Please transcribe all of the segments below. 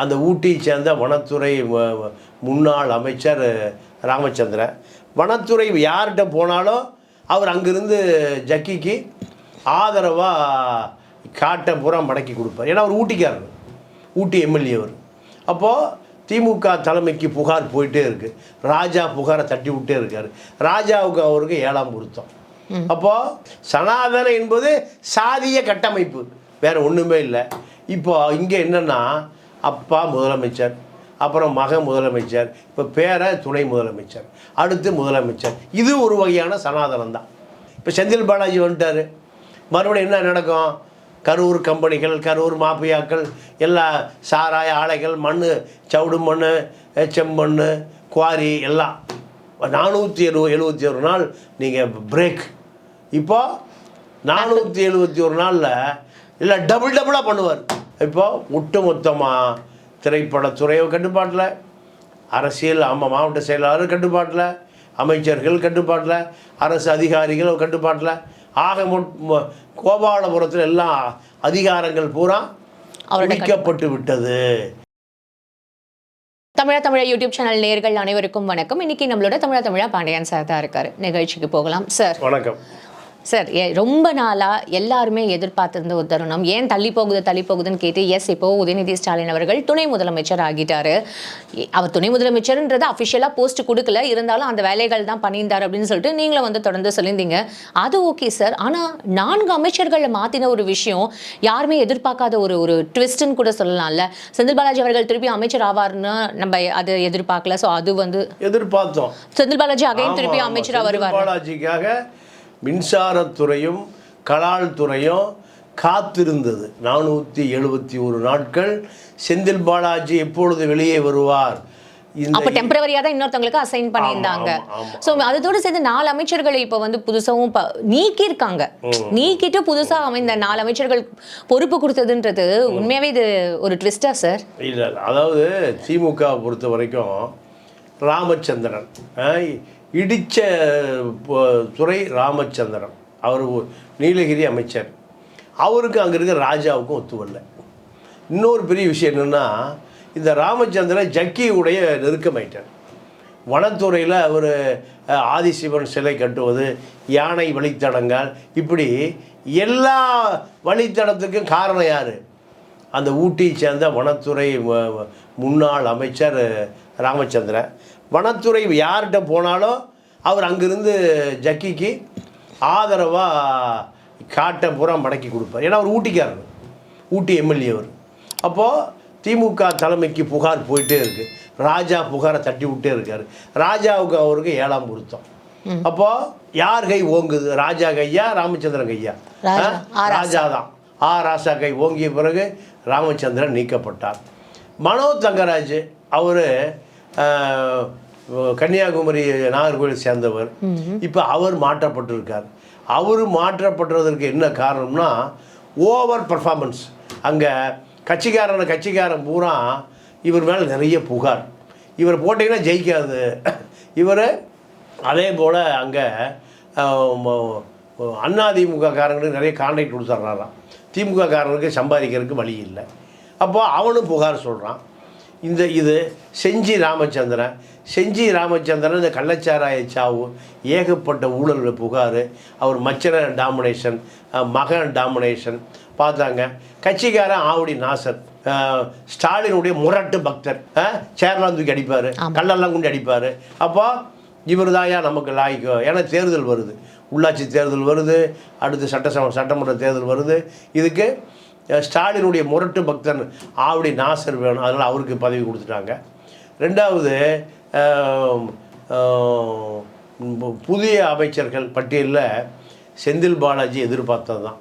அந்த ஊட்டியை சேர்ந்த வனத்துறை முன்னாள் அமைச்சர் ராமச்சந்திரன். வனத்துறை யார்கிட்ட போனாலும் அவர் அங்கிருந்து ஜக்கிக்கு ஆதரவாக காட்டை பூரா மடக்கி கொடுப்பார். ஏன்னா அவர் ஊட்டிக்காரர். ஊட்டி எம்எல்ஏ அவர். அப்போது திமுக தலைமைக்கு புகார் போயிட்டே இருக்கு. ராஜா புகாரை தட்டி விட்டே இருக்காரு. ராஜாவுக்கு அவருக்கு ஏழாம் பொருத்தம். அப்போது சனாதன என்பது சாதிய கட்டமைப்பு. வேற ஒன்றுமே இல்லை. இப்போ இங்கே என்னன்னா அப்பா முதலமைச்சர் அப்புறம் மக முதலமைச்சர் இப்போ பேர துணை முதலமைச்சர் அடுத்து முதலமைச்சர். இது ஒரு வகையான சனாதனம் தான் இப்போ செந்தில் பாலாஜி வந்துட்டார். மறுபடியும் என்ன நடக்கும்? கரூர் கம்பெனிகள் கரூர் மாஃபியாக்கள் எல்லா சாராய ஆலைகள் மண் சவுடு மண் செம்மண் குவாரி எல்லாம். நானூற்றி எழுவ எழுபத்தி ஒரு நாள் நீங்கள் பிரேக் இப்போ நானூற்றி எழுபத்தி ஒரு நாளில் இல்லை டபுள் டபுளாக பண்ணுவார். இப்போ ஒட்டுமொத்தமாக திரைப்படத்துறையை கட்டுப்பாட்டில் அரசியல் ஆமாம் மாவட்ட செயலாளர் கட்டுப்பாட்டில் அமைச்சர்கள் கட்டுப்பாட்டில் அரசு அதிகாரிகள் கட்டுப்பாட்டில். ஆக கோபாலபுரத்தில் எல்லாம் அதிகாரங்கள் பூரா அவருடைய முடிக்கப்பட்டு விட்டது. தமிழா தமிழா யூடியூப் சேனல் நேர்கள் அனைவருக்கும் வணக்கம். இன்னைக்கு நம்மளோட தமிழா தமிழா பாண்டியன் சார் தான் இருக்காரு. நிகழ்ச்சிக்கு போகலாம். சார். வணக்கம். சார் ரொம்ப நாளா எல்லாருமே எதிர்பார்த்திருந்த ஒரு தருணம். ஏன் தள்ளி போகுது தள்ளி போகுதுன்னு கேட்டு எஸ் இப்போ உதயநிதி ஸ்டாலின் அவர்கள் துணை முதலமைச்சர் ஆகிட்டாரு. அவர் துணை முதலமைச்சர்ன்றது அஃபிஷியலாக போஸ்ட் கொடுக்கல. இருந்தாலும் அந்த வேலைகள் தான் பண்ணியிருந்தார் அப்படின்னு சொல்லிட்டு நீங்களும் வந்து தொடர்ந்து சொல்லியிருந்தீங்க. அது ஓகே சார் ஆனால் நான்கு அமைச்சர்களை மாற்றின ஒரு விஷயம் யாருமே எதிர்பார்க்காத ஒரு ஒரு ட்விஸ்ட்னு கூட சொல்லலாம்ல. செந்தில் பாலாஜி அவர்கள் திருப்பி அமைச்சர் ஆவார்னு நம்ம அதை எதிர்பார்க்கல. ஸோ அது வந்து எதிர்பார்த்தோம். செந்தில் பாலாஜி அகைன் திருப்பி. அமைச்சராக வருவார். பாலாஜிக்காக மின்சாரத்துறையும் கலால் துறையும் காத்திருந்தது. நானூற்றி எழுபத்தி ஒரு நாட்கள் செந்தில் பாலாஜி எப்பொழுது வெளியே வருவார்? அப்ப டெம்பரவரியா தான் இன்னொருத்தவங்களுக்கு அசைன் பண்ணியிருந்தாங்க. சோ அதோட சேர்ந்து நாலு அமைச்சர்களை இப்ப வந்து புதுசாவும் ப- நீக்கியிருக்காங்க. நீக்கிட்டு புதுசா அமைந்த நாலு அமைச்சர்கள் பொறுப்பு கொடுத்ததுன்றது உண்மையாவே இது ஒரு ட்விஸ்டா சார் இல்லை அதாவது திமுக பொறுத்த வரைக்கும் ராமச்சந்திரன். இடித்த துறை ராமச்சந்திரன். அவர் நீலகிரி அமைச்சர். அவருக்கு அங்கே இருக்கிற ராஜாவுக்கும் ஒத்து வரல. இன்னொரு பெரிய விஷயம் என்னென்னா இந்த ராமச்சந்திரன் ஜக்கியுடைய நெருக்கமாயிட்டார். வனத்துறையில் அவர் ஆதிசிவன் சிலை கட்டுவது யானை வழித்தடங்கள் இப்படி எல்லா வழித்தடத்துக்கும் காரணம் யார்? அந்த ஊட்டியை சேர்ந்த வனத்துறை முன்னாள் அமைச்சர் ராமச்சந்திரன். வனத்துறை யார்கிட்ட போனாலும் அவர் அங்கிருந்து ஜக்கிக்கு ஆதரவாக காட்டை பூரா மடக்கி கொடுப்பார். ஏன்னா அவர் ஊட்டிக்காரர். ஊட்டி எம்எல்ஏ அவர். அப்போது திமுக தலைமைக்கு புகார் போயிட்டே இருக்கு. ராஜா புகாரை தட்டி விட்டே இருக்காரு. ராஜாவுக்கு அவருக்கு ஏழாம் பொருத்தம். அப்போ யார் கை ஓங்குது? ராஜா கையா ராமச்சந்திரன் கையா? ராஜா தான். ஆ ராசா கை ஓங்கிய பிறகு ராமச்சந்திரன் நீக்கப்பட்டார். மனோ தங்கராஜ் அவர் கன்னியாகுமரி நாகர்கோவில் சேர்ந்தவர். இப்போ அவர் மாற்றப்பட்டிருக்கார். அவர் மாற்றப்படுறதற்கு என்ன காரணம்னா ஓவர் பர்ஃபார்மன்ஸ் அங்கே கட்சிக்காரன கட்சிக்காரன் பூரா இவர் மேலே நிறைய புகார். இவர் போட்டிங்கன்னா ஜெயிக்காது. இவர் அதே போல் அங்கே அதிமுக காரங்களுக்கு நிறைய கான்ட்ராக்ட் கொடுத்துட்றாராம் திமுக காரங்களுக்கு சம்பாதிக்கிறதுக்கு வழி இல்லை. அப்போ அவனும் புகார் சொல்கிறான் இந்த இது செஞ்சி ராமச்சந்திரன் செஞ்சி ராமச்சந்திரன் இந்த கள்ளச்சாராய சாவு ஏகப்பட்ட ஊழல் புகார் அவர் மச்சன டாமினேஷன் மகன் டாமினேஷன். பார்த்தாங்க. கட்சிக்காரன் ஆவுடி நாசர். ஸ்டாலினுடைய முரட்டு பக்தர். சேர்லாம் தூக்கி அடிப்பார். கல்லெல்லாம் கொண்டு அடிப்பார். அப்போ இவர் தாயா நமக்கு லாய்க்கோ. ஏன்னா தேர்தல் வருது. உள்ளாட்சி தேர்தல் வருது. அடுத்து சட்டசபை சட்டமன்ற தேர்தல் வருது. இதுக்கு ஸ்டாலினுடைய முரட்டு பக்தன் ஆவடி நாசர் வேணும். அதனால் அவருக்கு பதவி கொடுத்துட்டாங்க. ரெண்டாவது புதிய அமைச்சர்கள் பட்டியலில் செந்தில் பாலாஜி எதிர்பார்த்தது தான்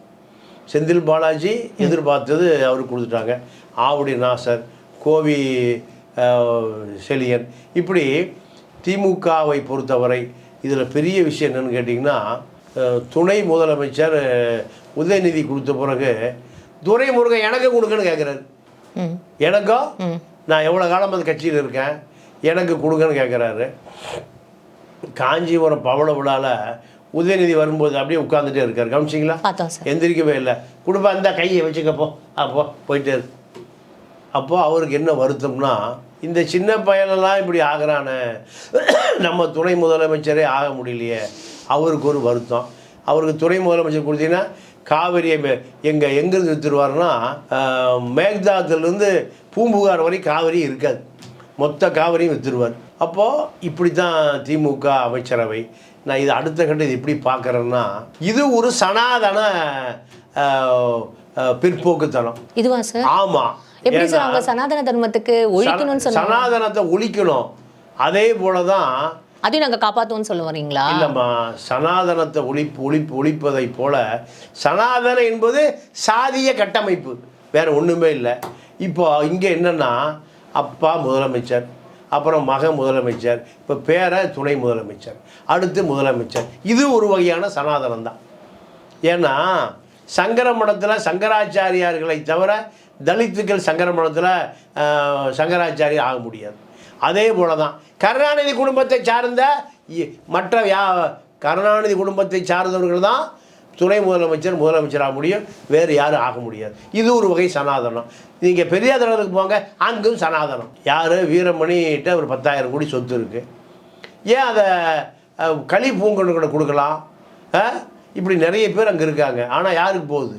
செந்தில் பாலாஜி எதிர்பார்த்தது அவருக்கு கொடுத்துட்டாங்க. ஆவுடி நாசர் கோவி அஹ், செழியன். இப்படி திமுகவை பொறுத்தவரை இதில் பெரிய விஷயம் என்னன்னு கேட்டிங்கன்னா துணை முதலமைச்சர் உதயநிதி கொடுத்த பிறகு துரைமுருகன் எனக்கு கொடுங்கன்னு கேட்குறாரு ம். எனக்கும் நான் எவ்வளோ காலம் அந்த கட்சியில் இருக்கேன்? எனக்கு கொடுங்கன்னு கேட்குறாரு காஞ்சிபுரம் பவள விழாவில் உதயநிதி வரும்போது அப்படியே உட்காந்துட்டே இருக்கார். கவனிச்சிங்களா? எந்திரிக்கவே இல்லை. குடும்பம் அந்த கையை வச்சுக்கப்போ அப்போ போயிட்டே இரு. அப்போ அவருக்கு என்ன வருத்தம்னா இந்த சின்ன பயலெல்லாம் இப்படி ஆகிறானே. நம்ம துணை முதலமைச்சரே ஆக முடியலையே. அவருக்கு ஒரு வருத்தம். அவருக்கு துணை முதலமைச்சர் கொடுத்தீங்கன்னா காவிரியை எங்க எங்கேருந்து விற்றுருவாருன்னா மேக்தாத்துலேருந்து பூம்புகார் வரை காவிரி இருக்காது. மொத்த காவிரியும் விற்றுருவார் அப்போது இப்படி தான் திமுக அமைச்சரவை. நான் இது அடுத்த கட்டம் இது எப்படி பார்க்குறேன்னா இது ஒரு சனாதன பிற்போக்குத்தனம். இதுவா சார்? ஆமாம் எப்படி சார் அவங்க சனாதன தர்மத்துக்கு ஒழிக்கணும்னு சனாதனத்தை ஒழிக்கணும். அதே போல தான் அதையும் நாங்க காப்பாத்துவோம்னு சொல்ல வரீங்களா? இல்லைம்மா சனாதனத்தை ஒழிப்பு ஒழிப்பு ஒழிப்பதை போல சனாதனம் என்பது சாதிய கட்டமைப்பு. வேற ஒன்றுமே இல்லை. இப்போ இங்கே என்னன்னா அப்பா முதலமைச்சர் அப்புறம் மக முதலமைச்சர் இப்போ பேர துணை முதலமைச்சர் அடுத்து முதலமைச்சர். இது ஒரு வகையான சனாதனம் தான். ஏன்னா சங்கர மடத்தில் சங்கராச்சாரியார்களை தவிர தலித்துக்கள் சங்கர மடத்தில் சங்கராச்சாரி ஆக முடியாது. அதே போல தான் கருணாநிதி குடும்பத்தை சார்ந்த இ- மற்ற யா கருணாநிதி குடும்பத்தை சார்ந்தவர்கள் தான் துணை முதலமைச்சர் முதலமைச்சர் ஆக முடியும் வேறு யாரும் ஆக முடியாது. இது ஒரு வகை சனாதனம். நீங்கள் பெரிய தலைவருக்கு போங்க அங்கும் சனாதனம். யார்? வீரமணிகிட்ட ஒரு பத்தாயிரம் கோடி சொத்து இருக்குது ஏன் அதை களி பூங்கொண்டு கொடுக்கலாம்? இப்படி நிறைய பேர் அங்கே இருக்காங்க. ஆனால் யாருக்கு போகுது?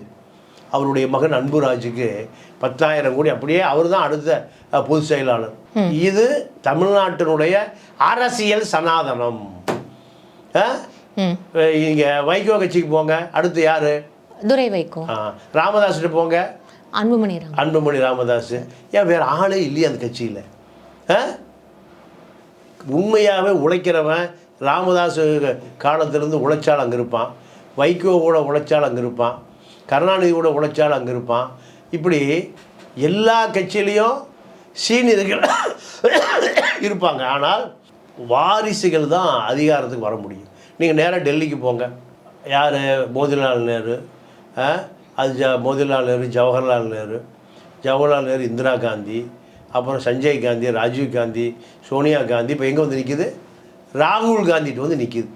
அவருடைய மகன் அன்புராஜுக்கு பத்தாயிரம் கோடி. அப்படியே அவர் தான் அடுத்த பொதுச் செயலாளர். இது தமிழ்நாட்டினுடைய அரசியல் சனாதனம். இங்க வைகோ கட்சிக்கு போங்க. அடுத்து யாரு? துரை வைக்கோ ஆ, ராமதாஸ்கிட்ட போங்க. அன்புமணி அன்புமணி ராமதாஸ். ஏன் வேற ஆளே இல்லையா அந்த கட்சியில்? உண்மையாகவே உழைக்கிறவன் ராமதாஸ் காலத்திலேருந்து உழைச்சால் அங்கே இருப்பான். வைகோ கூட உழைச்சால் அங்கே இருப்பான். கருணாநிதி கூட உழைச்சால் அங்கே இருப்பான். இப்படி எல்லா கட்சியிலையும் சீனியர்கள் இருப்பாங்க. ஆனால் வாரிசுகள் தான் அதிகாரத்துக்கு வர முடியும். நீங்கள் நேராக டெல்லிக்கு போங்க. யார்? மோதிலால் நேரு. அது ஜ மோதிலால் நேரு ஜவஹர்லால் நேரு ஜவஹர்லால் நேரு இந்திரா காந்தி அப்புறம் சஞ்சய் காந்தி ராஜீவ் காந்தி சோனியா காந்தி இப்போ எங்கே வந்து நிற்கிது ராகுல் காந்திட்டு வந்து நிற்கிது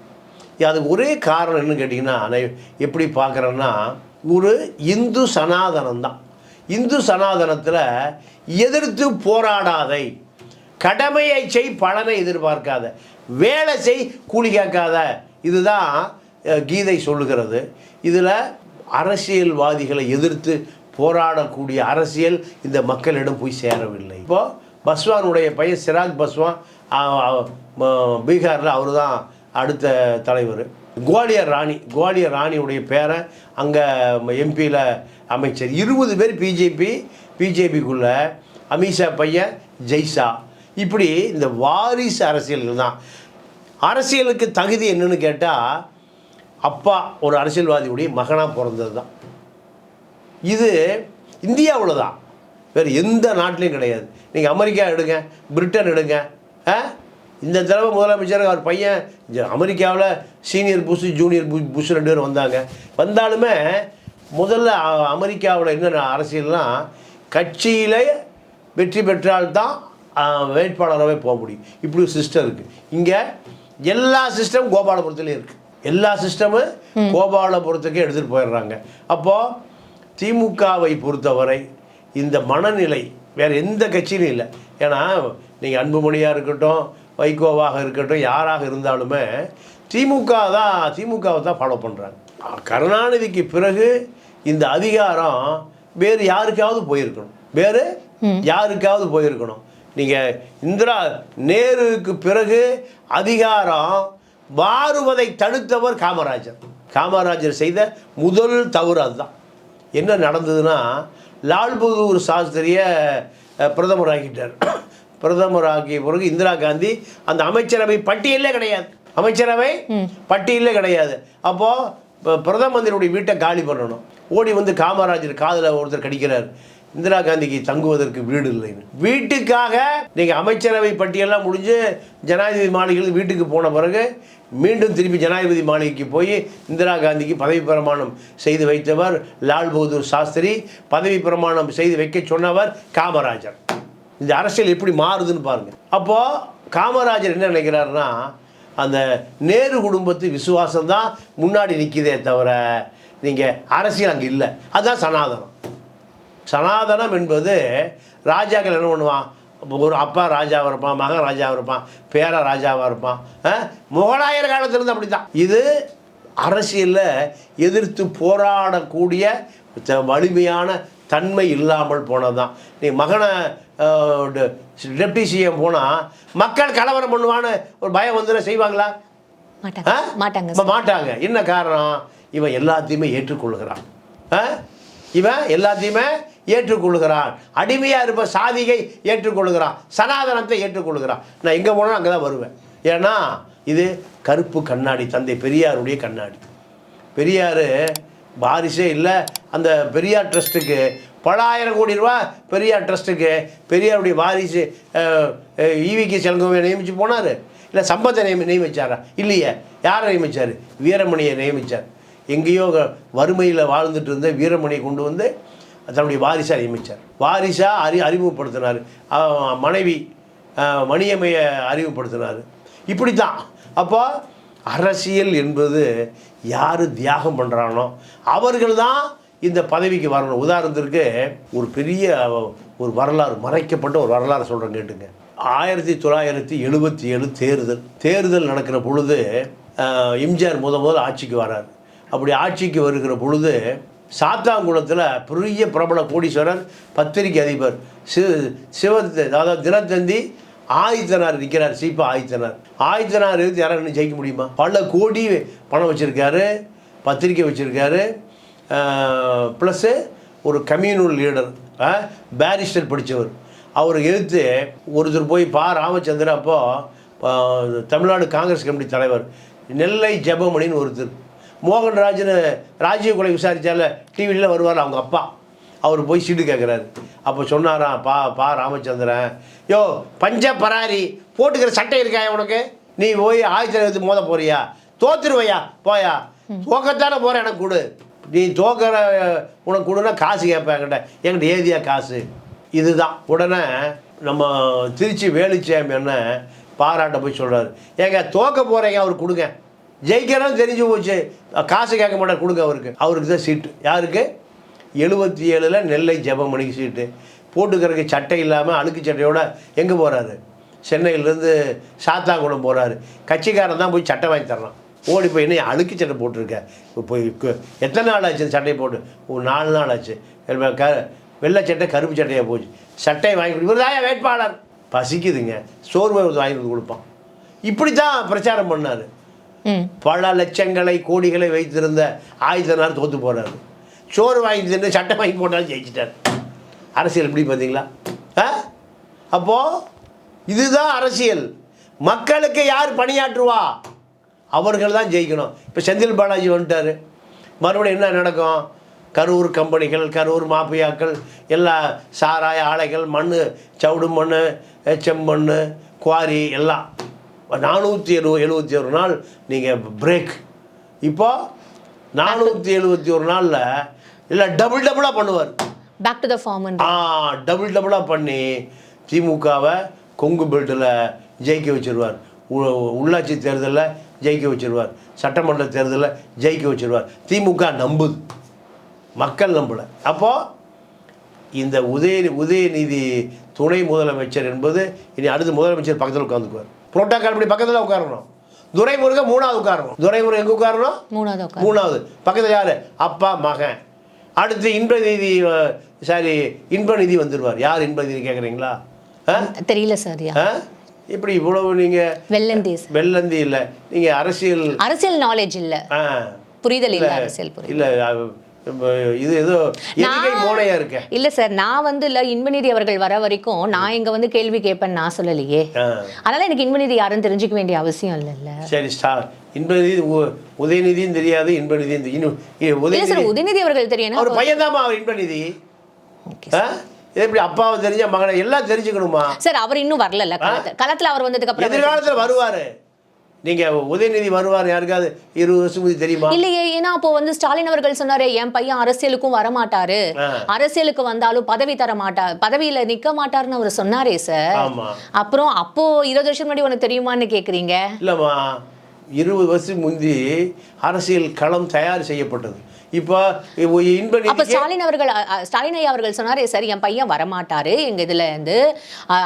அது ஒரே காரணம் என்னன்னு கேட்டிங்கன்னா நான் எப்படி பார்க்குறேன்னா ஒரு இந்து சனாதனம் தான். இந்து சனாதனத்தில் எதிர்த்து போராடாதை. கடமையை செய் பலனை எதிர்பார்க்காத. வேலை செய் கூலி கேட்காத. இதுதான் கீதை சொல்லுகிறது. இதில் அரசியல்வாதிகளை எதிர்த்து போராடக்கூடிய அரசியல் இந்த மக்களிடம் போய் சேரவில்லை. இப்போது பஸ்வானுடைய பையன் சிராக் பஸ்வான் பீகாரில் அவர் தான் அடுத்த தலைவர். குவாலியர் ராணி குவாலியர் ராணியுடைய பேரை அங்கே எம்பியில் அமைச்சர். இருபது பேர் பிஜேபி பிஜேபிக்குள்ள அமித்ஷா பையன் ஜெய்ஷா. இப்படி இந்த வாரிசு அரசியல்கள் தான். அரசியலுக்கு தகுதி என்னன்னு கேட்டால் அப்பா ஒரு அரசியல்வாதியுடைய மகனாக பிறந்தது தான் இது இந்தியாவில் தான் வேறு எந்த நாட்டிலையும் கிடையாது. நீங்கள் அமெரிக்கா எடுங்க பிரிட்டன் எடுங்க ஆ? இந்த தடவை முதலமைச்சர் அவர் பையன் அமெரிக்காவில் சீனியர் புஷ் ஜூனியர் புஷ் ரெண்டு பேரும் வந்தாங்க. வந்தாலுமே முதல்ல அமெரிக்காவில் என்ன அரசியல்னால் கட்சியில் வெற்றி பெற்றால்தான் வேட்பாளராகவே போக முடியும். இப்படி ஒரு சிஸ்டம் இருக்குது இங்கே எல்லா சிஸ்டம் கோபாலபுரத்துலேயும் இருக்குது எல்லா சிஸ்டமும் கோபாலபுரத்துக்கே எடுத்துகிட்டு போயிடுறாங்க. அப்போது திமுகவை பொறுத்தவரை இந்த மனநிலை வேறு எந்த கட்சியிலும் இல்லை. ஏன்னா நீங்கள் அன்புமணியாக இருக்கட்டும் வைகோவாக இருக்கட்டும் யாராக இருந்தாலுமே திமுக தான் திமுகவை தான் ஃபாலோ பண்ணுறாங்க கருணாநிதிக்கு பிறகு இந்த அதிகாரம் வேறு யாருக்காவது போயிருக்கணும். வேறு யாருக்காவது போயிருக்கணும். நீங்கள் இந்திரா நேருவுக்கு பிறகு அதிகாரம் மாறுவதை தடுத்தவர் காமராஜர். காமராஜர் செய்த முதல் தவறு அதுதான். என்ன நடந்ததுன்னா லால் பகதூர் சாஸ்திரிய பிரதமர் ஆக்கிட்டார் பிரதமர் ஆக்கிய பிறகு இந்திரா காந்தி அந்த அமைச்சரவை பட்டியலே கிடையாது. அமைச்சரவை பட்டியலே கிடையாது. அப்போது பிரதம மந்திரியுடைய வீட்டை காலி பண்ணணும். ஓடி வந்து காமராஜர் காதில் ஒருத்தர் கடிக்கிறார். இந்திரா காந்திக்கு தங்குவதற்கு வீடு இல்லைன்னு வீட்டுக்காக நீங்கள் அமைச்சரவை பட்டியெல்லாம் முடிஞ்சு ஜனாதிபதி மாளிகையில் வீட்டுக்கு போன பிறகு மீண்டும் திருப்பி ஜனாதிபதி மாளிகைக்கு போய் இந்திரா காந்திக்கு பதவி பிரமாணம் செய்து வைத்தவர் லால் பகதூர் சாஸ்திரி பதவி பிரமாணம் செய்து வைக்க சொன்னவர் காமராஜர். இந்த அரசியல் எப்படி மாறுதுன்னு பாருங்க. அப்போ காமராஜர் என்ன நினைக்கிறாருன்னா அந்த நேரு குடும்பத்து விசுவாசம் தான் முன்னாடி நிற்கிதே தவிர நீங்கள் அரசியல் அங்கே இல்லை. அதுதான் சனாதனம். சனாதனம் என்பது ராஜாக்கள் என்ன பண்ணுவான்? ஒரு அப்பா ராஜாவாக இருப்பான் மகன் ராஜாவாக இருப்பான் பேரா ராஜாவாக இருப்பான்? முகலாயர் காலத்திலிருந்து அப்படி தான் இது அரசியலில் எதிர்த்து போராடக்கூடிய வலிமையான தன்மை இல்லாமல் போனது தான் நீ மகனை டெப்டி சிஎம் போனால் மக்கள் கலவரம் பண்ணுவான்னு ஒரு பயம் வந்துடும் செய்வாங்களா? மாட்டாங்க. மாட்டாங்க. என்ன காரணம்? இவன் எல்லாத்தையுமே ஏற்றுக்கொள்கிறான். ஆ? இவன் எல்லாத்தையுமே ஏற்றுக்கொள்கிறான். அடிமையாக இருப்ப சாதிகை ஏற்றுக்கொள்கிறான். சனாதனத்தை ஏற்றுக்கொள்கிறான். நான் எங்கே போனாலும் அங்கே தான் வருவேன். ஏன்னா இது கருப்பு கண்ணாடி தந்தை பெரியாருடைய கண்ணாடி. பெரியார் வாரிசே இல்லை அந்த பெரியார் ட்ரஸ்ட்டுக்கு பல ஆயிரம் கோடி ரூபா பெரியார் ட்ரஸ்ட்டுக்கு பெரியாருடைய வாரிசு ஈவிக்கு செல்கோவை நியமித்து போனார். இல்லை சம்பத்தை நியமி நியமித்தாரா இல்லையே. யாரை நியமிச்சார்? வீரமணியை நியமித்தார் எங்கேயோ வறுமையில் வாழ்ந்துட்டு இருந்த வீரமணியை கொண்டு வந்து தன்னுடைய வாரிசாக நியமித்தார் வாரிசாக அறி அறிமுகப்படுத்தினார். மனைவி மணியமையை மணியம்மையை அறிமுகப்படுத்தினார். இப்படி தான் அப்போ அரசியல் என்பது யார் தியாகம் பண்ணுறானோ அவர்கள் தான் இந்த பதவிக்கு வரணும். உதாரணத்திற்கு ஒரு பெரிய ஒரு வரலாறு மறைக்கப்பட்ட ஒரு வரலாறு சொல்கிறேன் கேட்டுங்க. ஆயிரத்தி தொள்ளாயிரத்தி எழுபத்தி ஏழு தேர்தல் தேர்தல் நடக்கிற பொழுது எம்ஜிஆர் முத முதல் ஆட்சிக்கு வரார். அப்படி ஆட்சிக்கு வருகிற பொழுது சாத்தாங்குளத்தில் பெரிய பிரபல கோடீஸ்வரர் பத்திரிகை அதிபர் சி சிவ அதாவது தினத்தந்தி ஆதித்தனார் நிற்கிறார் சீப்பா ஆதித்தனார். ஆதித்தனார் இருந்து யாரும் ஜெயிக்க முடியுமா? பல கோடி பணம் வச்சுருக்காரு பத்திரிக்கை வச்சுருக்காரு ப்ளஸ்ஸு ஒரு கம்யூனல் லீடர் பேரிஸ்டர் படித்தவர் அவர் எதிர்த்து ஒருத்தர் போய் பா ராமச்சந்திரன் அப்போ தமிழ்நாடு காங்கிரஸ் கமிட்டி தலைவர் நெல்லை ஜெபமணின்னு ஒருத்தர். மோகன்ராஜ்னு ராஜீவ் கொலை விசாரித்தால டிவியில் வருவார் அவங்க அப்பா. அவர் போய் சீட்டு கேட்குறாரு அப்போ சொன்னாராம் பா பா ராமச்சந்திரன். யோ பஞ்ச பராரி போட்டுக்கிற சட்டை இருக்கா உனக்கு? நீ போய் ஆயிரத்தி எடுத்து மோத போறியா? தோத்துருவையா? போயா? தோக்கத்தானே போகிற எனக்கு கொடு. நீ தோக்கிற உனக்கு கொடுன்னா காசு கேட்பேன் என்கிட்ட. என்கிட்ட ஏதியா காசு? இதுதான். உடனே நம்ம திருச்சி வேலுச்சாமி என்ன பாராட்ட போய் சொல்கிறாரு ஏங்க தோக்க போகிறீங்க அவர் கொடுங்க. ஜெயிக்கிறோம் தெரிஞ்சு போச்சு. காசு கேட்க மாட்டார் கொடுங்க அவருக்கு. அவருக்கு தான் சீட்டு. யாருக்கு? எழுபத்தி ஏழில் நெல்லை ஜெபமணிக்கு சீட்டு. போட்டுக்கிறதுக்கு சட்டை இல்லாமல் அழுக்கு சட்டையோட எங்கே போகிறாரு சென்னையிலேருந்து சாத்தாங்குளம் போகிறாரு கட்சிக்காரன் தான் போய் சட்டை வாங்கி தர்றான். ஓடி போய் என்ன அழுக்கு சட்டை போட்டிருக்க. போய் எத்தனை நாள் ஆச்சு சட்டையை போட்டு? ஒரு நாலு நாள் ஆச்சு. க வெள்ளை சட்டை கருப்பு சட்டையாக போச்சு. சட்டையை வாங்கி கொடு. இவர் தான் வேட்பாளர். பசிக்குதுங்க. சோர்வை வாங்கி கொடுப்பான். இப்படி தான் பிரச்சாரம் பண்ணார். பல லட்சங்களை கோடிகளை வைத்திருந்த ஆயுதனார் தோத்து போறாரு. சோறு வாங்கி தின்னு சட்டை வாங்கி போட்டாலும் ஜெயிச்சிட்டார். அரசியல் எப்படி பார்த்தீங்களா? ஆ? அப்போது இதுதான் அரசியல். மக்களுக்கு யார் பணியாற்றுவா? அவர்கள் தான் ஜெயிக்கணும். இப்போ செந்தில் பாலாஜி வந்துட்டார். மறுபடியும் என்ன நடக்கும்? கரூர் கம்பெனிகள் கரூர் மாஃபியாக்கள் எல்லா சாராய ஆலைகள் மண் சவுடு மண் செம்மண் குவாரி எல்லாம். நானூற்றி எழு எழுபத்தி ஒரு நாள் நீங்கள் பிரேக் இப்போ நானூற்றி எழுபத்தி ஒரு நாளில் இல்லை டபுள் டபுளாக பண்ணுவார். பேக் டு த ஃபார்ம் ஆ டபுள் டபுளாக பண்ணி திமுகவை கொங்கு பெல்ட்டில் ஜெயிக்க வச்சிருவார். உள்ளாட்சி தேர்தலில் ஜெயிக்க வச்சிருவார். சட்டமன்ற தேர்தலில் ஜெயிக்க வச்சிருவார். திமுக நம்புது. மக்கள் நம்பல. அப்போது இந்த உதய உதயநிதி துணை முதலமைச்சர் என்பது இனி அடுத்து முதலமைச்சர் பக்கத்தில் உட்காந்துக்குவார் புரோட்டோக்கால் இப்படி பக்கத்தில் உட்காரணும். துரைமுருகன் மூணாவது உட்காரணும். துரைமுருகன் எங்கே உட்காரணும்? மூணாவது மூணாவது. பக்கத்தில் யார்? அப்பா மகன். அடுத்து இன்பநிதி சாரி இன்பநிதி வந்துடுவார் யார் இன்பநிதி கேட்குறீங்களா தெரியல சார்? இப்படி இவ்வளவு நீங்கள் வெள்ளந்தேஸ் வெள்ளந்தி இல்லை. நீங்கள் அரசியல் அரசியல் நாலேஜ் இல்ல. புரிதல் இல்ல அரசியல் இல்லை இது ஏதோ மோனையா இருக்க. இல்ல சார் நான் வந்து இல்ல இன்பநிதி அவர்கள் வர வரைக்கும் நான் இங்க வந்து கேள்வி கேட்பேன் நான் சொல்லலையே. அதனால எனக்கு இன்பநிதி யாரும் தெரிஞ்சுக்க வேண்டிய அவசியம் இல்லைல்ல. சரி ஸ்டார். இன்பநிதி உதயநிதியும் தெரியாது இன்பநிதியும் இல்ல உதயநிதி அவர்கள் தெரியும் அவர் பையன்தாம்மா அவர் இன்பநிதி. எப்படி அப்பாவை தெரிஞ்ச மகனை எல்லாம் தெரிஞ்சுக்கணுமா? சார் அவர் இன்னும் வரல களத்துல அவர் வந்ததுக்கு அப்புறம் எதிர்காலத்தில் வருவார். நீங்க உதயநிதி வருவார் யாருக்காவது? இருபது வருஷம் தெரியுமா? இல்லையே ஏன்னா அப்போ வந்து ஸ்டாலின் அவர்கள் சொன்னாரு என் பையன் அரசியலுக்கும் வர மாட்டாரு ஆ. அரசியலுக்கு வந்தாலும் பதவி தர மாட்டார் பதவியில நிக்க மாட்டாருன்னு அவர் சொன்னாரே சார். அப்புறம் அப்போ இருபது வருஷம் முன்னாடி உனக்கு தெரியுமான்னு கேக்குறீங்க? இல்லைம்மா இருபது வருஷம் முந்தி அரசியல் களம் தயார் செய்யப்பட்டது. இப்போ இன்ப அப்ப ஸ்டாலின் அவர்கள் ஸ்டாலின் ஐயா அவர்கள் சொன்னாரு சார் என் பையன் வரமாட்டாரு. எங்க இதுல இருந்து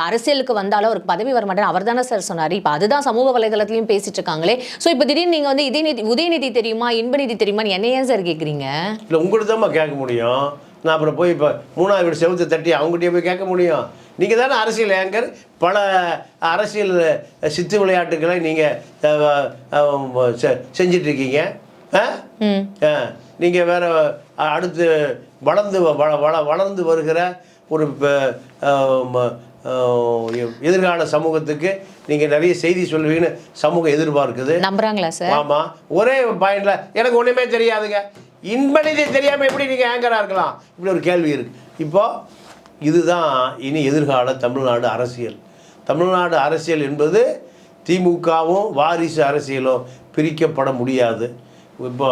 அரசியலுக்கு வந்தாலும் அவருக்கு பதவி வரமாட்டாரு அவர் தானே சார் சொன்னாரு. இப்ப அதுதான் சமூக வலைதளத்திலயும் பேசிட்டு இருக்காங்களே. சோ இப்ப திடீர்னு நீங்க வந்து இதயநிதி உதயநிதி தெரியுமா இன்பநிதி தெரியுமான்னு என்ன ஏன் சார் கேக்குறீங்க? இல்லை உங்களுக்கு தான் கேட்க முடியும். நான் அப்புறம் போய் இப்போ மூணாவது வீடு செவுத்தை தட்டி அவங்ககிட்டயே போய் கேட்க முடியும். நீங்கள் தானே அரசியல் ஏங்கர் பல அரசியல் சித்து விளையாட்டுகளை நீங்கள் செஞ்சிட்ருக்கீங்க ஆ. நீங்கள் வேற அடுத்து வளர்ந்து வ- வள வள வளர்ந்து வருகிற ஒரு எதிர்கால சமூகத்துக்கு நீங்கள் நிறைய செய்தி சொல்லுவீங்கன்னு சமூகம் எதிர்பார்க்குது. நம்புறாங்களா சார்? ஆமா. ஒரே பாயிண்ட்ல எனக்கு ஒண்ணுமே தெரியாதுங்க. இன்பநிதி தெரியாம எப்படி நீங்க ஆங்கரா இருக்கலாம்? இப்படி ஒரு கேள்வி இருக்கு. இப்போ இதுதான் இனி எதிர்கால தமிழ்நாடு அரசியல். தமிழ்நாடு அரசியல் என்பது திமுகவும் வாரிசு அரசியலும் பிரிக்கப்பட முடியாது. இப்போ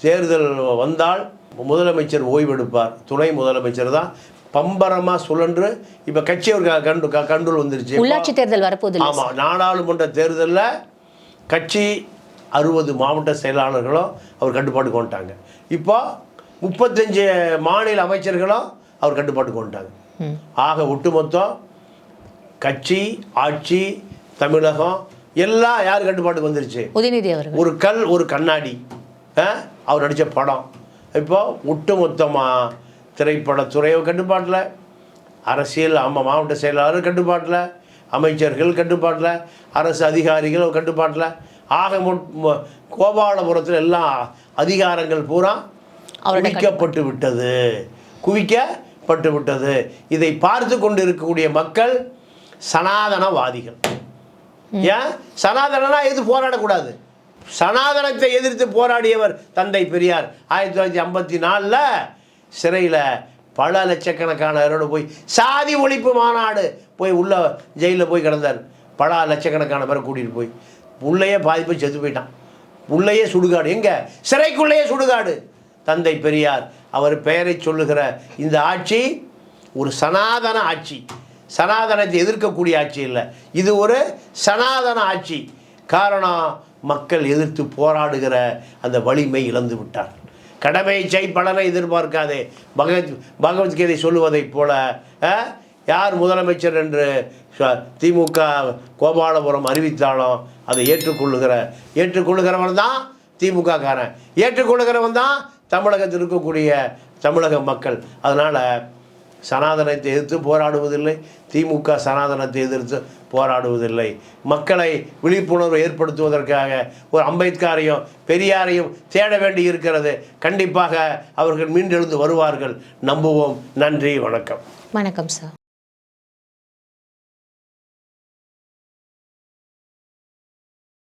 தேர்தல் வந்தால் முதலமைச்சர் ஓய்வெடுப்பார். துணை முதலமைச்சர் தான். பம்பரமா சுழன்று இப்போ கட்சி க- கண்டு க- கண்டுல் வந்துருச்சு. உள்ளாட்சி தேர்தல் வரப்போகுது ஆமாம் நாடாளுமன்ற தேர்தலில் கட்சி அறுபது மாவட்ட செயலாளர்களும் அவர் கட்டுப்பாட்டுக்கு வந்துட்டாங்க. இப்போ முப்பத்தஞ்சு மாநில அமைச்சர்களும் அவர் கட்டுப்பாட்டுக்கு வந்துட்டாங்க. ஆக ஒட்டுமொத்தம் கட்சி ஆட்சி தமிழகம் எல்லாம் யார் கட்டுப்பாட்டுக்கு வந்துருச்சு? ஒரு கல் ஒரு கண்ணாடி? அவர் நடித்த படம். இப்போ ஒட்டுமொத்தமாக திரைப்படத்துறையை கட்டுப்பாட்டில் அரசியல் ஆமாம் மாவட்ட செயலாளர் கட்டுப்பாட்டில் அமைச்சர்கள் கட்டுப்பாட்டில் அரசு அதிகாரிகள் கட்டுப்பாட்டில். ஆக கோபாலபுரத்தில் எல்லா அதிகாரங்கள் பூரா குவிக்கப்பட்டு விட்டது. குவிக்கப்பட்டு விட்டது. இதை பார்த்து கொண்டு இருக்கக்கூடிய மக்கள் சனாதனவாதிகள். ஏன்? சனாதனா எதிர்த்து போராடக்கூடாது. சனாதனத்தை எதிர்த்து போராடியவர் தந்தை பெரியார். ஆயிரத்தி தொள்ளாயிரத்தி ஐம்பத்தி நாலில் சிறையில் பல லட்சக்கணக்கானவரோடு போய் சாதி ஒழிப்பு மாநாடு போய் உள்ள ஜெயிலில் போய் கிடந்தார். பல லட்சக்கணக்கான பேரை கூட்டிகிட்டு போய். உள்ளேயே பாதிப்பு செத்து போயிட்டான். உள்ளேயே சுடுகாடு. எங்கே? சிறைக்குள்ளேயே சுடுகாடு. தந்தை பெரியார் அவர் பெயரை சொல்லுகிற இந்த ஆட்சி ஒரு சனாதன ஆட்சி. சனாதனத்தை எதிர்க்கக்கூடிய ஆட்சி இல்லை. இது ஒரு சனாதன ஆட்சி. காரணம் மக்கள் எதிர்த்து போராடுகிற அந்த வலிமை இழந்து விட்டார். கடமை செய் பலனை எதிர்பார்க்காதே. பகவத் பகவத்கீதை சொல்லுவதைப் போல யார் முதலமைச்சர் என்று திமுக கோபாலபுரம் அறிவித்தாலும் அதை ஏற்றுக்கொள்ளுகிற ஏற்றுக்கொள்ளுகிறவன் தான் திமுக காரன் ஏற்றுக்கொள்ளுகிறவன் தான் தமிழகத்தில் இருக்கக்கூடிய தமிழக மக்கள். அதனால் சனாதனத்தை எதிர்த்து போராடுவதில்லை. திமுக சனாதனத்தை எதிர்த்து போராடுவதில்லை. மக்களை விழிப்புணர்வு ஏற்படுத்துவதற்காக ஒரு அம்பேத்கரையும் பெரியாரையும் தேட வேண்டி இருக்கிறது. கண்டிப்பாக அவர்கள் மீண்டெழுந்து வருவார்கள். நம்புவோம். நன்றி. வணக்கம். வணக்கம் சார்.